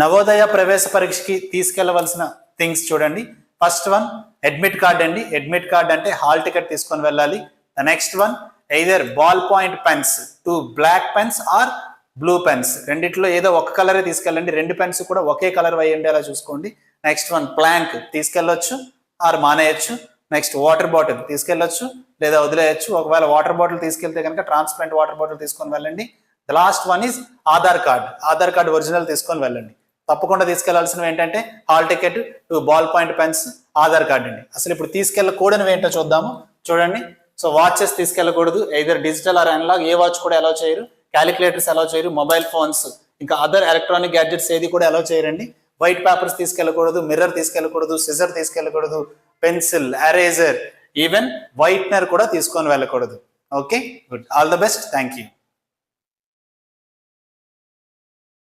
నవోదయ ప్రవేశ పరీక్షకి తీసుకెళ్ళవలసిన థింగ్స్ చూడండి. ఫస్ట్ వన్ అడ్మిట్ కార్డ్ అండి. అడ్మిట్ కార్డ్ అంటే హాల్ టికెట్ తీసుకొని వెళ్ళాలి. The next one either ball point pens two black pens or blue pens రెండిట్లో ఏదో ఒక కలరే తీసుకెళ్ళండి. రెండు పెన్స్ కూడా ఒకే కలర్ వేయండి ఉండేలా చూసుకోండి. నెక్స్ట్ వన్ ప్లాంక్ తీసుకెళ్ళొచ్చు ఆర్ మానేయచ్చు. నెక్స్ట్ వాటర్ బాటిల్ తీసుకెళ్ళొచ్చు లేదా వదిలేయచ్చు. ఒకవేళ వాటర్ బాటిల్ తీసుకెళ్తే కనుక ట్రాన్స్పరెంట్ వాటర్ బాటిల్ తీసుకొని వెళ్ళండి. The last one is Aadhaar card. Aadhaar card original తీసుకొని వెళ్ళండి. తప్పకుండా తీసుకెళ్ళాల్సినవి ఏంటంటే hall ticket two ball point pens Aadhaar card అండి. అసలు ఇప్పుడు తీసుకెళ్ళకూడనివి ఏంటో చూద్దాము. చూడండి. సో వాచెస్ తీసుకెళ్ళకూడదు either digital or analogue A watch కూడా అలౌ చేయరు. క్యాలిక్యులేటర్స్ అలౌ చేయరు. మొబైల్ ఫోన్స్ ఇంకా అదర్ ఎలక్ట్రానిక్ గ్యాడ్జెట్స్ ఏది కూడా అలౌ చేయరండి. వైట్ పేపర్స్ తీసుకెళ్ళకూడదు మిర్రర్ తీసుకెళ్ళకూడదు సిజర్ తీసుకెళ్ళకూడదు పెన్సిల్ ఎరేజర్ ఈవెన్ వైట్నర్ కూడా తీసుకొని వెళ్ళకూడదు. Okay good all the best thank you